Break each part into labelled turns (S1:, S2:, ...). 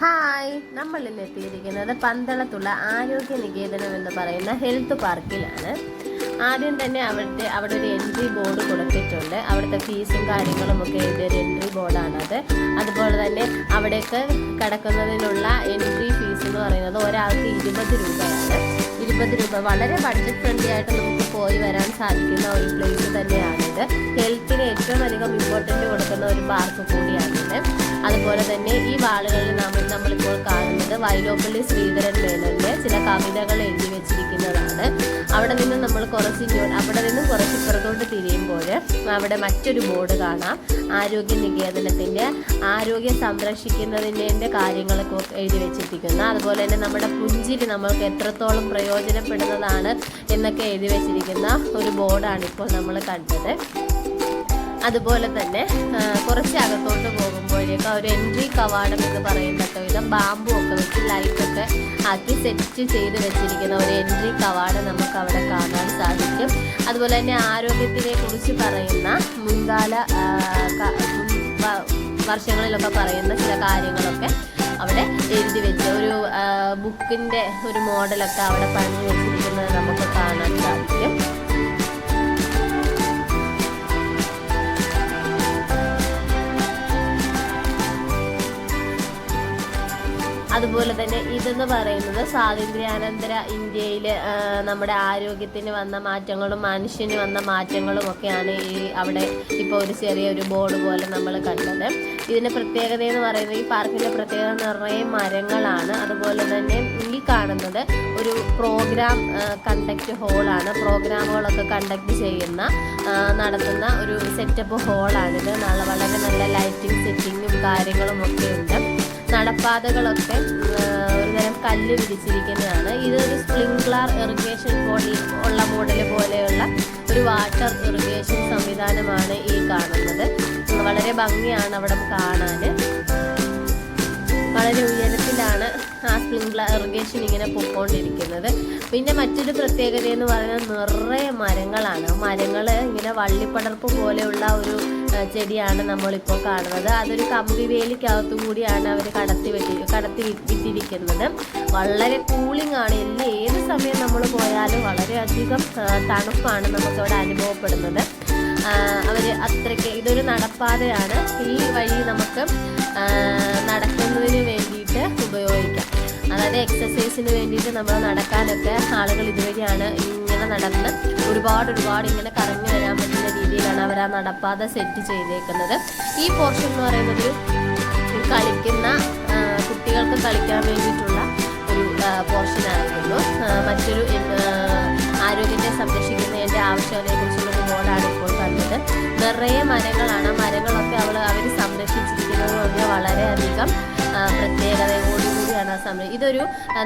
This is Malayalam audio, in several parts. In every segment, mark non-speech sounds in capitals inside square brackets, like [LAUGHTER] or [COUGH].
S1: ഹായ്. നമ്മൾ ഇന്ന് എത്തിയിരിക്കുന്നത് പന്തളത്തുള്ള ആരോഗ്യ നികേതനം എന്ന് പറയുന്ന ഹെൽത്ത് പാർക്കിലാണ്. ആദ്യം തന്നെ അവിടുത്തെ അവിടെ ഒരു എൻട്രി ബോർഡ് കൊടുത്തിട്ടുണ്ട്. അവിടുത്തെ ഫീസും കാര്യങ്ങളും ഒക്കെ എഴുതിയ ഒരു എൻട്രി ബോർഡാണത്. അതുപോലെ തന്നെ അവിടേക്ക് കടക്കുന്നതിനുള്ള എൻട്രി ഫീസ് എന്ന് പറയുന്നത് ഒരാൾക്ക് ഇരുപത് രൂപയാണ്. ഇരുപത് രൂപ വളരെ ബഡ്ജറ്റ് ഫ്രണ്ട്ലി ആയിട്ട് നമുക്ക് പോയി വരാൻ സാധിക്കുന്ന ഒരു പ്ലേസ് തന്നെയാണിത്. ഹെൽത്തിന് ഏറ്റവും അധികം ഇമ്പോർട്ടന്റ് കൊടുക്കുന്ന ഒരു പാർക്ക് കൂടിയാണിത് അതുപോലെ തന്നെ ഈ വാളുകളിൽ നമ്മൾ നമ്മളിപ്പോൾ കാണുന്നത് വൈലോപ്പള്ളി ശ്രീധരൻ മേനോന്റെ ചില കവിതകൾ എഴുതി വെച്ചിരിക്കുന്നതാണ്. അവിടെ നിന്ന് നമ്മൾ കുറച്ച് അവിടെ നിന്ന് കുറച്ച് ഇപ്പുറത്തോട്ട് തിരിയുമ്പോൾ അവിടെ മറ്റൊരു ബോർഡ് കാണാം. ആരോഗ്യ നികേതനത്തിന്റെ ആരോഗ്യം സംരക്ഷിക്കുന്നതിന്റെ കാര്യങ്ങളൊക്കെ എഴുതി വെച്ചിരിക്കുന്നു അതുപോലെ തന്നെ നമ്മുടെ പുഞ്ചിരി നമ്മൾക്ക് എത്രത്തോളം പ്രയോജനപ്പെടുന്നതാണ് എന്നൊക്കെ എഴുതി വെച്ചിരിക്കുന്ന ഒരു ബോർഡാണ് ഇപ്പോൾ നമ്മൾ കണ്ടത്. അതുപോലെ തന്നെ കുറച്ച് അകത്തോട്ട് പോകുമ്പോഴേക്ക് ഒരു എൻട്രി കവാടം എന്ന് പറയുന്നൊക്കെ വിധം ബാമ്പു ഒക്കെ വെച്ച് ലൈറ്റൊക്കെ ആക്കി സെറ്റ് ചെയ്ത് വെച്ചിരിക്കുന്ന ഒരു എൻട്രി കവാടം നമുക്ക് അവിടെ കാണാൻ സാധിക്കും. അതുപോലെ തന്നെ ആരോഗ്യത്തിനെ കുറിച്ച് പറയുന്ന മുൻകാല വർഷങ്ങളിലൊക്കെ പറയുന്ന ചില കാര്യങ്ങളൊക്കെ അവിടെ എഴുതി വെച്ച ഒരു ബുക്കിന്റെ ഒരു മോഡലൊക്കെ അവിടെ പറഞ്ഞു വെച്ചിരിക്കുന്നത് നമുക്ക് കാണാൻ സാധിക്കും. അതുപോലെ തന്നെ ഇതെന്ന് പറയുന്നത് സ്വാതന്ത്ര്യാനന്തര ഇന്ത്യയിൽ നമ്മുടെ ആരോഗ്യത്തിന് വന്ന മാറ്റങ്ങളും മനുഷ്യന് വന്ന മാറ്റങ്ങളും ഒക്കെയാണ് ഈ അവിടെ ഇപ്പോൾ ഒരു ചെറിയൊരു ബോർഡ് പോലെ നമ്മൾ കണ്ടത്. ഇതിന്റെ പ്രത്യേകത എന്ന് പറയുന്നത് ഈ പാർക്കിന്റെ പ്രത്യേകത നിറയെ മരങ്ങളാണ്. അതുപോലെ തന്നെ ഈ കാണുന്നത് ഒരു പ്രോഗ്രാം കണ്ടക്ട് ഹോളാണ് പ്രോഗ്രാമുകളൊക്കെ കണ്ടക്ട് ചെയ്യുന്ന നടത്തുന്ന ഒരു സെറ്റപ്പ് ഹോളാണിത് വളരെ നല്ല ലൈറ്റിംഗ് സെറ്റിങ്ങും കാര്യങ്ങളും ഒക്കെ ഉണ്ട്. നടപ്പാതകളൊക്കെ ഒരുതരം കല്ല് വിരിച്ചിരിക്കുന്നതാണ്. ഇതൊരു സ്പ്രിംഗ്ലർ ഇറിഗേഷൻ ബോഡി ഉള്ള മോഡൽ പോലെയുള്ള ഒരു വാട്ടർ ഇറിഗേഷൻ സംവിധാനമാണ് ഈ കാണുന്നത്. വളരെ ഭംഗിയാണ് അവിടെ കാണാൻ വളരെ ഉയരത്തിലാണ് ആ സ്പ്രിംഗ്ലർ ഇറിഗേഷൻ ഇങ്ങനെ പൊക്കോണ്ടിരിക്കുന്നത്. പിന്നെ മറ്റൊരു പ്രത്യേകത എന്ന് പറയുന്നത് നിറയെ മരങ്ങളാണ്. മരങ്ങൾ ഇങ്ങനെ വള്ളിപ്പടർപ്പ് പോലെയുള്ള ഒരു ചെടിയാണ് നമ്മളിപ്പോൾ കാണുന്നത്. അതൊരു കമ്പി വേലിക്കകത്തു കൂടിയാണ് അവർ കടത്തി വെട്ടി കടത്തി വിട്ടിരിക്കുന്നത് വളരെ കൂളിംഗ് ആണ്. എന്ന് ഏത് സമയം നമ്മൾ പോയാലും വളരെയധികം തണുപ്പാണ് നമുക്കവിടെ അനുഭവപ്പെടുന്നത്. അവർ അത്രയ്ക്ക് ഇതൊരു നടപ്പാതയാണ്. ഈ വഴി നമുക്ക് നടക്കുന്നതിന് വേണ്ടിയിട്ട് ഉപയോഗിക്കാം. അതായത് എക്സസൈസിന് വേണ്ടിയിട്ട് നമ്മൾ നടക്കാനൊക്കെ ആളുകൾ ഇതുവഴിയാണ് ഇങ്ങനെ നടന്ന് ഒരുപാട് ഒരുപാട് ഇങ്ങനെ കറങ്ങി വരാൻ പറ്റുന്ന രീതിയിലാണ് അവർ ആ നടപ്പാത സെറ്റ് ചെയ്തേക്കുന്നത്. ഈ പോർഷൻ എന്ന് പറയുന്നത് കളിക്കുന്ന കുട്ടികൾക്ക് കളിക്കാൻ വേണ്ടിയിട്ടുള്ള ഒരു പോർഷൻ ആയിരുന്നു. മറ്റൊരു ആരോഗ്യത്തെ സംരക്ഷിക്കുന്നതിന്റെ ആവശ്യകതയെക്കുറിച്ചുള്ള ഒരു ബോർഡാണ് ഇപ്പോൾ കണ്ടത്. നിറയെ മരങ്ങളാണ്. മരങ്ങളൊക്കെ അവൾ അവർ സംരക്ഷിച്ചിരിക്കുന്നത് കൊണ്ട് വളരെയധികം ആ, പ്രത്യേകതയോടുകൂടിയാണ് സമയം. ഇതൊരു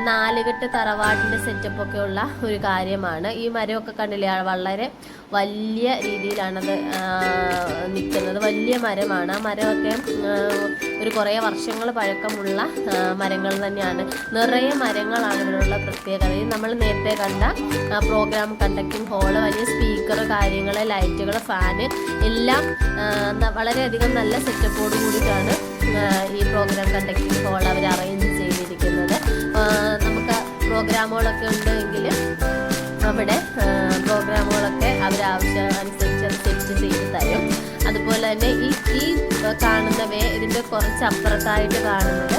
S1: നാലുകെട്ട് തറവാടിന്റെ സെറ്റപ്പ് ഒക്കെ ഉള്ള ഒരു കാര്യമാണ്. ഈ മരമൊക്കെ കണ്ടില്ലേ വളരെ വലിയ രീതിയിലാണത് നിൽക്കുന്നത് വലിയ മരമാണ്. ആ മരമൊക്കെ ഒരു കുറേ വർഷങ്ങൾ പഴക്കമുള്ള മരങ്ങൾ തന്നെയാണ്. നിറയെ മരങ്ങളാണ് ഇവിടെയുള്ള പ്രത്യേകത. നമ്മൾ നേരത്തെ കണ്ട പ്രോഗ്രാം കണ്ടക്ടിങ് ഹോൾ വലിയ സ്പീക്കർ കാര്യങ്ങൾ ലൈറ്റുകൾ ഫാന് എല്ലാം വളരെയധികം നല്ല സെറ്റപ്പോട് കൂടിയിട്ടാണ് പ്രോഗ്രാമുകളൊക്കെ ഉണ്ടെങ്കിൽ അവിടെ പ്രോഗ്രാമുകളൊക്കെ അവർ ആവശ്യം അനുസരിച്ച് അത് സെറ്റ് ചെയ്ത് തരും. അതുപോലെ തന്നെ ഈ ഈ കാണുന്ന വേ ഇതിന്റെ കുറച്ച് അപ്പുറത്തായിട്ട് കാണുന്നത്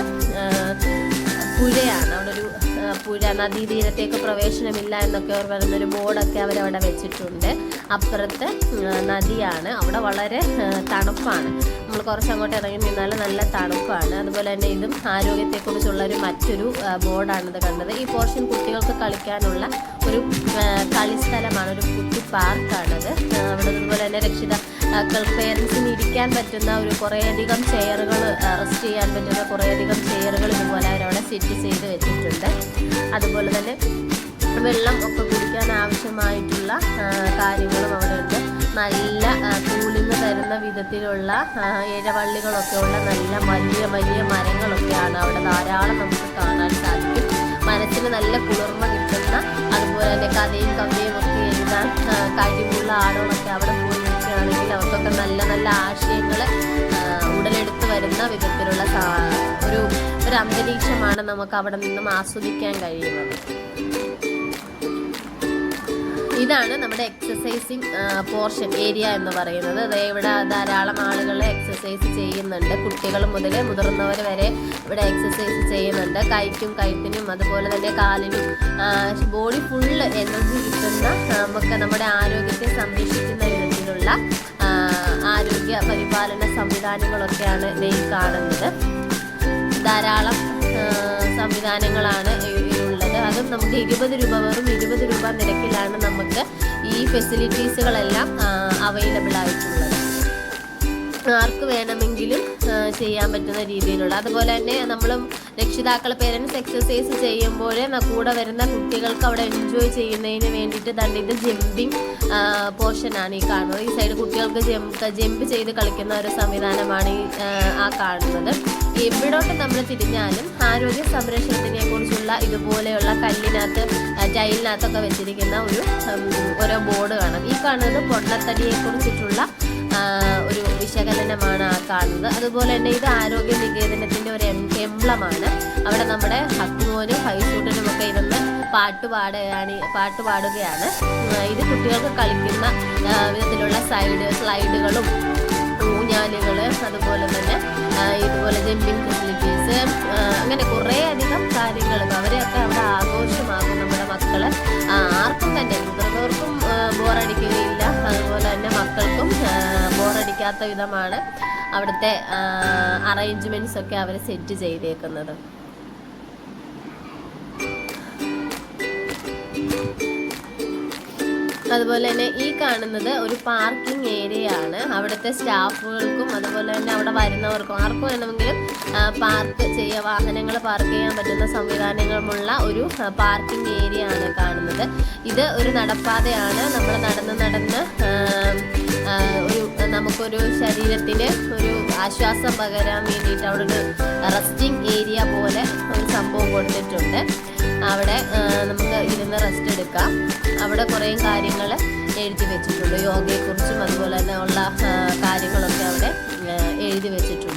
S1: പുഴയാണ്. അവിടെ ഒരു പുഴ നദീതീരത്തേക്ക് പ്രവേശനമില്ല എന്നൊക്കെ അവർ പറയുന്നൊരു ബോർഡൊക്കെ അവരവിടെ വെച്ചിട്ടുണ്ട്. അപ്പുറത്ത് നദിയാണ്. അവിടെ വളരെ തണുപ്പാണ്. കുറച്ച് അങ്ങോട്ട് ഇറങ്ങി നിന്നാൽ നല്ല തണുപ്പാണ്. അതുപോലെ തന്നെ ഇതും ആരോഗ്യത്തെക്കുറിച്ചുള്ള ഒരു മറ്റൊരു ബോർഡാണ് ബോർഡാണിത് കണ്ടത്. ഈ പോർഷൻ കുട്ടികൾക്ക് കളിക്കാനുള്ള ഒരു കളിസ്ഥലമാണ് ഒരു കുട്ടി പാർക്കാണത് അവിടെ അതുപോലെ തന്നെ രക്ഷിത പേരൻസിന് ഇരിക്കാൻ പറ്റുന്ന ഒരു കുറേയധികം ചെയറുകൾ റെസ്റ്റ് ചെയ്യാൻ പറ്റുന്ന കുറേയധികം ചെയറുകൾ ഇതുപോലെ അവരവിടെ സെറ്റ് ചെയ്ത് വെച്ചിട്ടുണ്ട്. അതുപോലെ തന്നെ വെള്ളം ഒക്കെ കുടിക്കാൻ ആവശ്യമായിട്ടുള്ള കാര്യങ്ങളും അവിടെ ഉണ്ട് നല്ല കൂളിംഗ് തരുന്ന വിധത്തിലുള്ള ഇഴവള്ളികളൊക്കെ ഉള്ള നല്ല വലിയ വലിയ മരങ്ങളൊക്കെയാണ് അവിടെ ധാരാളം നമുക്ക് കാണാൻ സാധിക്കും. മനസ്സിന് നല്ല കുളിർമ കിട്ടുന്ന അതുപോലെ തന്നെ കഥയും കവിയും ഒക്കെ എഴുതാൻ കഴിവുള്ള ആളുകളൊക്കെ അവിടെ പോയി നിൽക്കുകയാണെങ്കിൽ അവർക്കൊക്കെ നല്ല നല്ല ആശയങ്ങൾ ഉടലെടുത്ത് വരുന്ന വിധത്തിലുള്ള ഒരു ഒരു അന്തരീക്ഷമാണ് നമുക്ക് അവിടെ നിന്നും ആസ്വദിക്കാൻ കഴിയുന്നത്. ഇതാണ് നമ്മുടെ എക്സസൈസിങ് പോർഷൻ ഏരിയ എന്ന് പറയുന്നത്. ദേ ഇവിടെ ധാരാളം ആളുകൾ എക്സസൈസ് ചെയ്യുന്നുണ്ട്. കുട്ടികൾ മുതൽ മുതിർന്നവർ വരെ ഇവിടെ എക്സസൈസ് ചെയ്യുന്നുണ്ട്. കൈക്കും കൈത്തിനും അതുപോലെ തന്നെ കാലിനും ബോഡി ഫുള്ള് എനർജി കിട്ടുന്ന നമുക്ക് നമ്മുടെ ആരോഗ്യത്തെ സംരക്ഷിക്കുന്ന വിധത്തിലുള്ള ആരോഗ്യ പരിപാലന സംവിധാനങ്ങളൊക്കെയാണ് ഇതിൽ കാണുന്നത്. ധാരാളം സംവിധാനങ്ങളാണ് ഉള്ളത്. അതും നമുക്ക് ഇരുപത് രൂപ വെറും ഇരുപത് രൂപ നിരക്കിലാണ് നമുക്ക് ഈ ഫെസിലിറ്റീസുകളെല്ലാം അവൈലബിൾ ആയിട്ടുള്ളത്. ആർക്ക് വേണമെങ്കിലും ചെയ്യാൻ പറ്റുന്ന രീതിയിലുള്ള. അതുപോലെ തന്നെ നമ്മൾ രക്ഷിതാക്കൾ പേരൻസ് എക്സസൈസ് ചെയ്യുമ്പോൾ കൂടെ വരുന്ന കുട്ടികൾക്ക് അവിടെ എൻജോയ് ചെയ്യുന്നതിന് വേണ്ടിയിട്ട് തന്നെ ഇത് ജമ്പിങ് പോർഷനാണ് ഈ കാണുന്നത്. ഈ സൈഡ് കുട്ടികൾക്ക് ജമ്പ് ജമ്പ് ചെയ്ത് കളിക്കുന്ന ഒരു സംവിധാനമാണ് ഈ ആ, ആ കാണുന്നത്. എവിടോട്ട് നമ്മൾ തിരിഞ്ഞാലും ആരോഗ്യ സംരക്ഷണത്തിനെ കുറിച്ചുള്ള ഇതുപോലെയുള്ള കല്ലിനകത്ത് ടൈലിനകത്തൊക്കെ വെച്ചിരിക്കുന്ന ഒരു ഓരോ ബോർഡ് കാണാം. ഈ കാണുന്നത് പൊണ്ണത്തടിയെ കുറിച്ചിട്ടുള്ള ഒരു വിശകലനമാണ് ആ കാണുന്നത്. അതുപോലെ തന്നെ ഇത് ആരോഗ്യ നികേതനത്തിന്റെ ഒരു എംബ്ലമാണ്. അവിടെ നമ്മുടെ ഹക്മോനും ഹൈസൂട്ടനും ഒക്കെ ഇരുന്ന് പാട്ട് പാടുകയാണ് പാട്ട് പാടുകയാണ്. ഇത് കുട്ടികൾക്ക് കളിക്കുന്ന വിധത്തിലുള്ള സൈഡ് സ്ലൈഡുകളും ഊഞ്ഞാലുകൾ അതുപോലെ തന്നെ ഇതുപോലെ ജമ്പിങ് ഫെസിലിറ്റീസ് അങ്ങനെ കുറേ അധികം കാര്യങ്ങൾ അവരെയൊക്കെ അവിടെ ആഘോഷമാകും നമ്മുടെ മക്കൾ ആർക്കും തന്നെ മുതിർന്നവർക്കും ബോറടിക്കുകയില്ല. അതുപോലെ തന്നെ മക്കൾക്കും ബോറടിക്കാത്ത വിധമാണ് അവിടുത്തെ അറേഞ്ച്മെന്റ്സ് ഒക്കെ അവർ സെറ്റ് ചെയ്തേക്കുന്നത്. അതുപോലെ തന്നെ ഈ കാണുന്നത് ഒരു പാർക്കിംഗ് ഏരിയ ആണ് അവിടുത്തെ സ്റ്റാഫുകൾക്കും അതുപോലെ തന്നെ അവിടെ വരുന്നവർക്കും ആർക്കും വേണമെങ്കിലും പാർക്ക് ചെയ്യുക വാഹനങ്ങൾ പാർക്ക് ചെയ്യാൻ പറ്റുന്ന സംവിധാനങ്ങളുമുള്ള ഒരു പാർക്കിംഗ് ഏരിയ ആണ് കാണുന്നത്. ഇത് ഒരു നടപ്പാതയാണ്. നമ്മൾ നടന്ന് നടന്ന് ഒരു നമുക്കൊരു ശരീരത്തിന് ഒരു ആശ്വാസം പകരാൻ വേണ്ടിയിട്ട് അവിടെ ഒരു റെസ്റ്റിംഗ് ഏരിയ പോലെ ഒരു സംഭവം കൊടുത്തിട്ടുണ്ട്. അവിടെ നമുക്ക് ഇരുന്ന് റെസ്റ്റ് എടുക്കാം. അവിടെ കുറേ കാര്യങ്ങൾ എഴുതി വെച്ചിട്ടുണ്ട്. യോഗയെക്കുറിച്ചും അതുപോലെ തന്നെ ഉള്ള കാര്യങ്ങളൊക്കെ അവിടെ എഴുതി വെച്ചിട്ടുണ്ട്.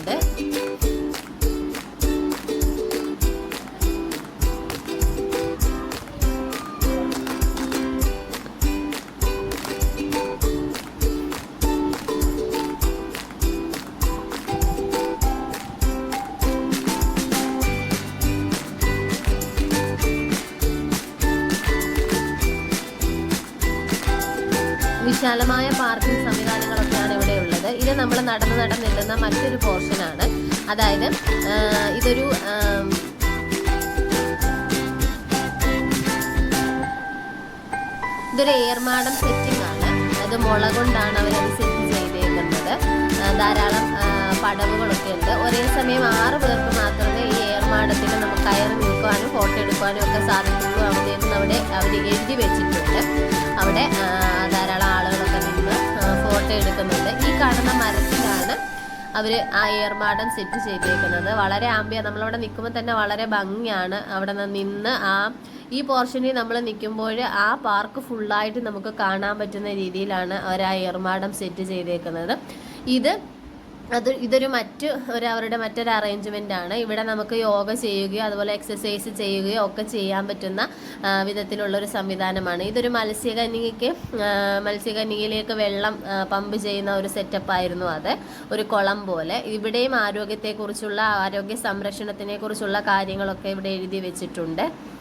S1: വിശാലമായ പാർക്കിംഗ് സംവിധാനങ്ങളൊക്കെയാണ് ഇവിടെ ഉള്ളത്. ഇത് നമ്മൾ നടന്ന് നടന്ന് നിൽക്കുന്ന മറ്റൊരു പോർഷനാണ് അതായത് ഇതൊരു ഇതൊരു ഏർമാടം സെറ്റിംഗ് ആണ്. അത് മുള കൊണ്ടാണ് അവരത് സെറ്റ് ചെയ്തേക്കുന്നത്. ധാരാളം പടവുകളൊക്കെ ഉണ്ട്. ഒരേ സമയം ആറ് പേർക്ക് മാത്രമേ ഈ ഏർമാടത്തിൽ നമുക്ക് കയറി നിൽക്കുവാനും ഫോട്ടോ എടുക്കുവാനും ഒക്കെ സാധിക്കുള്ളൂ അവിടെ നിന്ന് അവിടെ അവർ എഴുതി വെച്ചിട്ടുണ്ട്. അവിടെ ധാരാളം ആളുകളൊക്കെ അവർ ആ ഏർമാടം സെറ്റ് ചെയ്തേക്കുന്നത്. വളരെ ആംബിയ നമ്മളവിടെ നിൽക്കുമ്പോൾ തന്നെ വളരെ ഭംഗിയാണ് അവിടെ നിന്ന് ആ ഈ പോർഷനിൽ നമ്മൾ നിൽക്കുമ്പോൾ ആ പാർക്ക് ഫുള്ളായിട്ട് നമുക്ക് കാണാൻ പറ്റുന്ന രീതിയിലാണ് അവർ ആ ഏർമാടം സെറ്റ് ചെയ്തേക്കുന്നത്. ഇത് അത് ഇതൊരു മറ്റ് ഒരു അവരുടെ മറ്റൊരു അറേഞ്ച്മെന്റ് ആണ്. ഇവിടെ നമുക്ക് യോഗ ചെയ്യുകയോ അതുപോലെ എക്സസൈസ് ചെയ്യുകയോ ഒക്കെ ചെയ്യാൻ പറ്റുന്ന വിധത്തിലുള്ള ഒരു സംവിധാനമാണ്. ഇതൊരു മത്സ്യകന്യകയ്ക്ക് മത്സ്യകന്യയിലേക്ക് വെള്ളം പമ്പ് ചെയ്യുന്ന ഒരു സെറ്റപ്പ് ആയിരുന്നു അത്. ഒരു കുളം പോലെ. ഇവിടെയും ആരോഗ്യത്തെക്കുറിച്ചുള്ള ആരോഗ്യ സംരക്ഷണത്തിനെ കുറിച്ചുള്ള കാര്യങ്ങളൊക്കെ ഇവിടെ എഴുതി വെച്ചിട്ടുണ്ട്.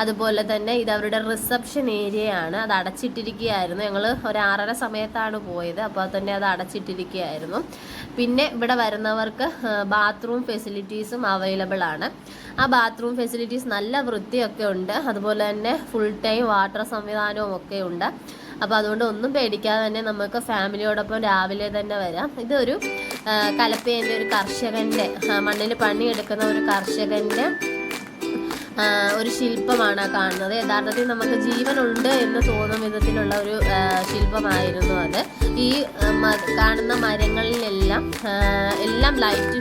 S1: അതുപോലെ തന്നെ ഇത് അവരുടെ റിസപ്ഷൻ ഏരിയയാണ് അത് അടച്ചിട്ടിരിക്കുകയായിരുന്നു. ഞങ്ങൾ ഒരു ആറര സമയത്താണ് പോയത്. അപ്പോൾ തന്നെ അത് അടച്ചിട്ടിരിക്കുകയായിരുന്നു. പിന്നെ ഇവിടെ വരുന്നവർക്ക് ബാത്റൂം ഫെസിലിറ്റീസും അവൈലബിൾ ആണ്. ആ ബാത്റൂം ഫെസിലിറ്റീസ് നല്ല വൃത്തിയൊക്കെ ഉണ്ട്. അതുപോലെ തന്നെ ഫുൾ ടൈം വാട്ടർ സംവിധാനവും ഒക്കെ ഉണ്ട്. അപ്പോൾ അതുകൊണ്ട് ഒന്നും പേടിക്കാതെ തന്നെ നമുക്ക് ഫാമിലിയോടൊപ്പം രാവിലെ തന്നെ വരാം. ഇതൊരു കലപ്പേന്റെ ഒരു കർഷകന്റെ മണ്ണിൽ പണിയെടുക്കുന്ന ഒരു കർഷകന്റെ ഒരു ശില്പമാണ് കാണുന്നത്. യഥാർത്ഥത്തിൽ നമുക്ക് ജീവനുണ്ട് എന്ന് തോന്നും വിധത്തിലുള്ള ഒരു ശില്പമായിരുന്നു അത്. ഈ കാണുന്ന മരങ്ങളിലെല്ലാം എല്ലാം ലൈറ്റ്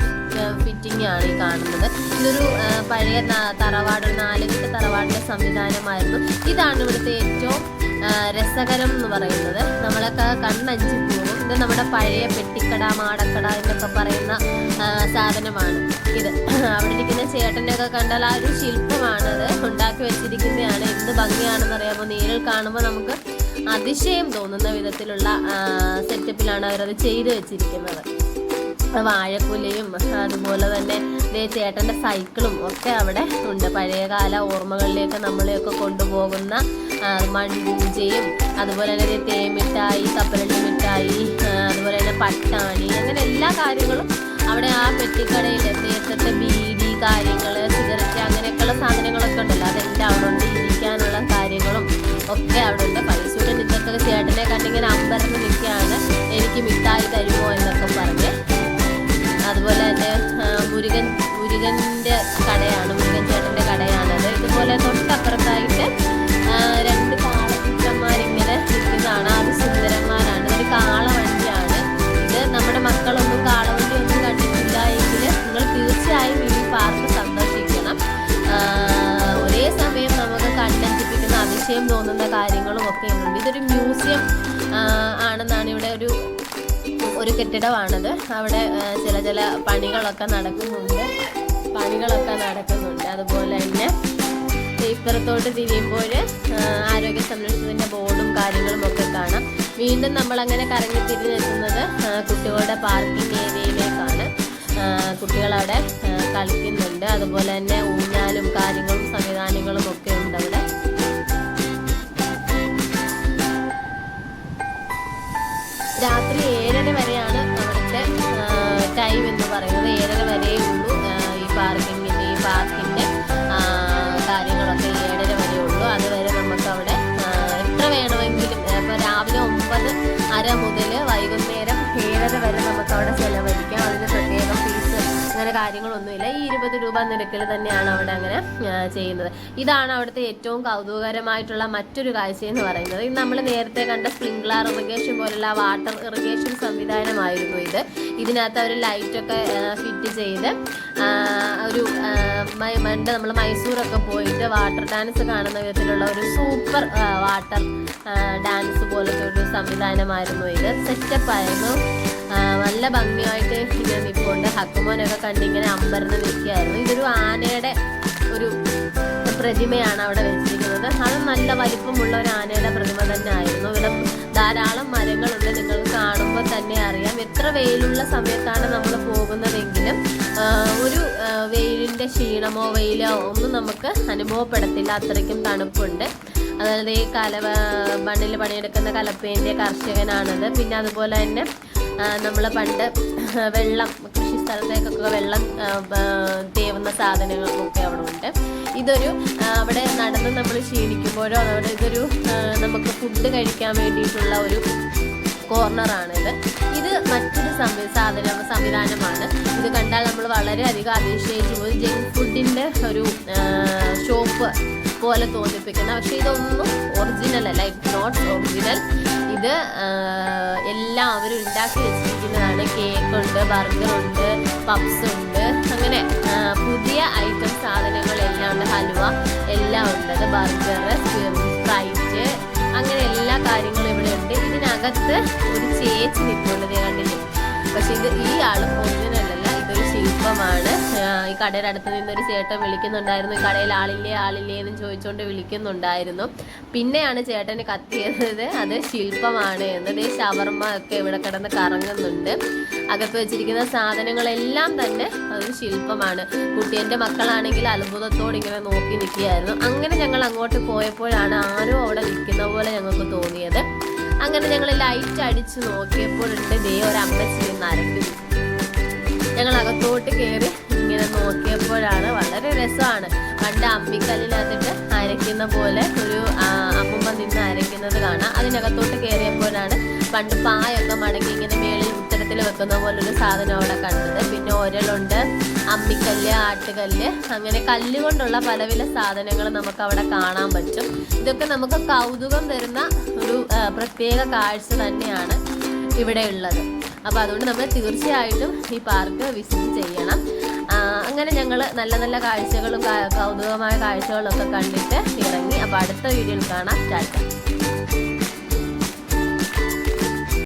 S1: ഫിറ്റിംഗ് ആണ് ഈ കാണുന്നത്. ഇതൊരു പഴയ തറവാട് നാലുകെട്ട് തറവാടിന്റെ സംവിധാനമായിരുന്നു. ഇതാണ് ഇവിടുത്തെ ഏറ്റവും രസകരം എന്ന് പറയുന്നത്. നമ്മളൊക്കെ കണ്ണഞ്ചി ഇത് നമ്മുടെ പഴയ പെട്ടിക്കട മാടക്കട എന്നൊക്കെ പറയുന്ന സാധനമാണ്. ഇത് [CLEARS THROAT] അവിടെ ഇരിക്കുന്ന ചേട്ടന്റെ ഒക്കെ കണ്ടാൽ ആ ഒരു ശില്പമാണത് ഉണ്ടാക്കി വെച്ചിരിക്കുന്നതാണ്. എന്ത് ഭംഗിയാണെന്ന് അറിയാമോ? നേരിൽ കാണുമ്പോൾ നമുക്ക് അതിശയം തോന്നുന്ന വിധത്തിലുള്ള സെറ്റപ്പിലാണ് അവരത് ചെയ്തു വെച്ചിരിക്കുന്നത്. വാഴക്കുലയും അതുപോലെ തന്നെ ദേ ചേട്ടന്റെ സൈക്കിളും ഒക്കെ അവിടെ ഉണ്ട്. പഴയകാല ഓർമ്മകളിലേക്ക് നമ്മളെയൊക്കെ കൊണ്ടുപോകുന്ന മൺപൂജയും അതുപോലെ തന്നെ തേമിഠായി കപ്പലണ്ടി മിഠായി അതുപോലെ തന്നെ പട്ടാണി അങ്ങനെ എല്ലാ കാര്യങ്ങളും അവിടെ ആ പെട്ടിക്കടയിൽ നേരത്തെ ബീഡി കാര്യങ്ങൾ സിഗരറ്റ് അങ്ങനെയൊക്കെയുള്ള സാധനങ്ങളൊക്കെ ഉണ്ടല്ലോ. അതെല്ലാം അവിടെ ഉണ്ട്. ഇരിക്കാനുള്ള കാര്യങ്ങളും ഒക്കെ അവിടെ ഉണ്ട്. പൈസയുടെ ഇതൊക്കെ ചേട്ടനെ കണ്ടിങ്ങനെ അമ്പരന്ന് നിൽക്കുകയാണ്. എനിക്ക് മിഠായി തരുമോ എന്നൊക്കെ പറഞ്ഞ് തന്നെ മുരുകൻ മുരുകന്റെ കടയാണ് മുരുകൻ ചേട്ടന്റെ കടയാണത്. ഇതുപോലെ തൊട്ടപ്പുറത്തായിട്ട് രണ്ട് കാളക്കുട്ടന്മാരിങ്ങനെ നിൽക്കുന്നതാണ്. അത് സുന്ദരന്മാരാണ്. ഒരു കാളവണ്ടിയാണ് ഇത് നമ്മുടെ മക്കളൊന്നും കാളവണ്ടി ഒന്നും കണ്ടിട്ടില്ല എങ്കിൽ നിങ്ങൾ തീർച്ചയായും ഈ പാർക്ക് സന്ദർശിക്കണം. ഒരേ സമയം നമുക്ക് കണ്ടെത്തിപ്പിക്കുന്ന അതിശയം തോന്നുന്ന. ഒരു കെട്ടിടമാണത്. അവിടെ ചില ചില പണികളൊക്കെ നടക്കുന്നുണ്ട്. പണികളൊക്കെ നടക്കുന്നുണ്ട്. അതുപോലെ തന്നെ ഇപ്പുറത്തോട്ട് തിരിയുമ്പോൾ ആരോഗ്യ സംരക്ഷണത്തിന്റെ ബോർഡും കാര്യങ്ങളും ഒക്കെ കാണാം. വീണ്ടും നമ്മൾ അങ്ങനെ കറങ്ങി തിരിഞ്ഞെത്തുന്നത് കുട്ടികളുടെ പാർക്കിംഗ് ഏരിയയിലേക്കാണ്. കുട്ടികളവിടെ കളിക്കുന്നുണ്ട്. അതുപോലെ തന്നെ ഊഞ്ഞാലും കാര്യങ്ങളും സംവിധാനങ്ങളും ഒക്കെ ഉണ്ട് അവിടെ. രാത്രി ഏഴര വരെയാണ് അവിടുത്തെ ടൈം എന്ന് പറയുന്നത്. ഏഴര വരെ ഉള്ളൂ. ഈ പാർക്കിങ്ങിന്റെ ഈ പാർക്കിന്റെ കാര്യങ്ങളൊക്കെ ഏഴര വരെ ഉള്ളൂ. അതുവരെ നമുക്ക് അവിടെ എത്ര വേണമെങ്കിലും ഇപ്പോൾ രാവിലെ ഒമ്പത് അര മുതൽ വൈകുന്നേരം ഏഴര വരെ നമുക്ക് അവിടെ ചെലവഴിക്കാം. അതിന് പ്രത്യേകം അങ്ങനെ കാര്യങ്ങളൊന്നുമില്ല. ഈ ഇരുപത് രൂപ നിരക്കിൽ തന്നെയാണ് അവിടെ അങ്ങനെ ചെയ്യുന്നത്. ഇതാണ് അവിടുത്തെ ഏറ്റവും കൗതുകകരമായിട്ടുള്ള മറ്റൊരു കാഴ്ച എന്ന് പറയുന്നത്. ഇത് നമ്മൾ നേരത്തെ കണ്ട സ്പ്രിംഗ്ലർ ഇറിഗേഷൻ പോലുള്ള വാട്ടർ ഇറിഗേഷൻ സംവിധാനമായിരുന്നു ഇത്. ഇതിനകത്ത് അവർ ലൈറ്റൊക്കെ ഫിറ്റ് ചെയ്ത് ഒരു മണ്ട് നമ്മൾ മൈസൂരൊക്കെ പോയിട്ട് വാട്ടർ ഡാൻസ് കാണുന്ന വിധത്തിലുള്ള ഒരു സൂപ്പർ വാട്ടർ ഡാൻസ് പോലത്തെ ഒരു സംവിധാനമായിരുന്നു ഇത്. സെറ്റപ്പ് ആയിരുന്നു. ആ, നല്ല ഭംഗിയായിട്ട് ഇങ്ങനെ നിൽപ്പുണ്ട് ഹക്കുമോനൊക്കെ കണ്ടിങ്ങനെ അമ്പരന്ന് നിൽക്കുകയായിരുന്നു. ഇതൊരു ആനയുടെ ഒരു പ്രതിമയാണ് അവിടെ വെച്ചിരിക്കുന്നത്. അത് നല്ല വലിപ്പമുള്ള ഒരു ആനയുടെ പ്രതിമ തന്നെ ആയിരുന്നു ഇവിടെ ധാരാളം മരങ്ങളുണ്ട്. നിങ്ങൾ കാണുമ്പോൾ തന്നെ അറിയാം. എത്ര വെയിലുള്ള സമയത്താണ് നമ്മൾ പോകുന്നതെങ്കിലും ഒരു വെയിലിന്റെ ക്ഷീണമോ വെയിലോ ഒന്നും നമുക്ക് അനുഭവപ്പെടത്തില്ല. അത്രയ്ക്കും തണുപ്പുണ്ട്. അതായത് ഈ കല മണ്ണിൽ പണിയെടുക്കുന്ന കലപ്പേന്റെ കർഷകനാണത്. പിന്നെ അതുപോലെ തന്നെ നമ്മൾ പണ്ട് വെള്ളം കൃഷി സ്ഥലത്തേക്കൊക്കെ വെള്ളം തേവുന്ന സാധനങ്ങൾക്കൊക്കെ അവിടെ ഉണ്ട്. ഇതൊരു അവിടെ നടന്ന് നമ്മൾ ക്ഷീണിക്കുമ്പോഴോ അവിടെ ഇതൊരു നമുക്ക് ഫുഡ് കഴിക്കാൻ വേണ്ടിയിട്ടുള്ള ഒരു കോർണറാണിത് ഇത് മറ്റൊരു സംവി സാധന സംവിധാനമാണ്. ഇത് കണ്ടാൽ നമ്മൾ വളരെയധികം അതിശയിച്ചു പോയി ജങ്ക് ഫുഡിന്റെ ഒരു ഷോപ്പ് പോലെ തോന്നിപ്പിക്കുന്ന പക്ഷേ ഇതൊന്നും ഒറിജിനൽ അല്ല. ഇറ്റ് നോട്ട് ഒറിജിനൽ ഇത് എല്ലാവരും ഉണ്ടാക്കി വെച്ചിരിക്കുന്നതാണ് ഉണ്ട് ബർഗർ ഉണ്ട് പപ്സ് ഉണ്ട് അങ്ങനെ പുതിയ ഐറ്റം സാധനങ്ങളെല്ലാം ഉണ്ട് ഹലുവ എല്ലാം ഉണ്ട് ബർഗർ സ്പ്രൈറ്റ് അങ്ങനെ എല്ലാ കാര്യങ്ങളും ഇവിടെ ഉണ്ട്. ഇതിനകത്ത് ഒരു ചേച്ചി നിൽക്കുന്നത് കണ്ടില്ലേ? പക്ഷെ ഇത് ഈ അല്ല ഇതൊരു ശില്പമാണ് ഈ കടയുടെ അടുത്ത് നിന്നൊരു ചേട്ടൻ വിളിക്കുന്നുണ്ടായിരുന്നു. ഈ കടയിൽ ആളില്ലേ ആളില്ലേ എന്ന് ചോദിച്ചുകൊണ്ട് വിളിക്കുന്നുണ്ടായിരുന്നു. പിന്നെയാണ് ചേട്ടന് കത്തിയത്. അത് ശില്പമാണ്. എന്നത് ഈ ഷവർമ്മ ഒക്കെ ഇവിടെ കിടന്ന് കറങ്ങുന്നുണ്ട്. അകത്ത് വെച്ചിരിക്കുന്ന സാധനങ്ങളെല്ലാം തന്നെ അതൊരു ശില്പമാണ്. കുട്ടിയന്റെ മക്കളാണെങ്കിൽ അത്ഭുതത്തോടെ ഇങ്ങനെ നോക്കി നിൽക്കുകയായിരുന്നു. അങ്ങനെ ഞങ്ങൾ അങ്ങോട്ട് പോയപ്പോഴാണ് ആരോ അവിടെ നിൽക്കുന്ന പോലെ ഞങ്ങൾക്ക് തോന്നിയത്. അങ്ങനെ ഞങ്ങൾ ലൈറ്റ് അടിച്ച് നോക്കിയപ്പോഴുണ്ട് ദേ ഒരു അമ്മച്ചി നിന്ന് ഞങ്ങൾ അകത്തോട്ട് കയറി ഇങ്ങനെ നോക്കിയപ്പോഴാണ് വളരെ രസമാണ്. പണ്ട് അമ്പിക്കല്ലിനകത്തിട്ട് അരയ്ക്കുന്ന പോലെ ഒരു അമ്മുമ്മ നിന്ന് അരയ്ക്കുന്നത് കാണാം. അതിനകത്തോട്ട് കയറിയപ്പോഴാണ് പണ്ട് പായൊക്കെ മടങ്ങി ഇങ്ങനെ മേളിൽ ഉത്തരത്തിൽ വെക്കുന്ന പോലെ ഒരു സാധനം അവിടെ കണ്ടത്. പിന്നെ ഒരലുണ്ട് അമ്മിക്കല്ല് ആട്ടുകല്ല് അങ്ങനെ കല്ല് കൊണ്ടുള്ള പല പല സാധനങ്ങൾ നമുക്ക് അവിടെ കാണാൻ പറ്റും. ഇതൊക്കെ നമുക്ക് കൗതുകം തരുന്ന ഒരു പ്രത്യേക കാഴ്ച തന്നെയാണ് ഇവിടെ ഉള്ളത്. അപ്പോൾ അതുകൊണ്ട് നമ്മൾ തീർച്ചയായിട്ടും ഈ പാർക്ക് വിസിറ്റ് ചെയ്യണം. അങ്ങനെ ഞങ്ങൾ നല്ല നല്ല കാഴ്ചകളും കൗതുകമായ കാഴ്ചകളൊക്കെ കണ്ടിട്ട് ഇറങ്ങി. അപ്പോൾ അടുത്ത വീഡിയോയിൽ കാണാം. സ്റ്റാർട്ട്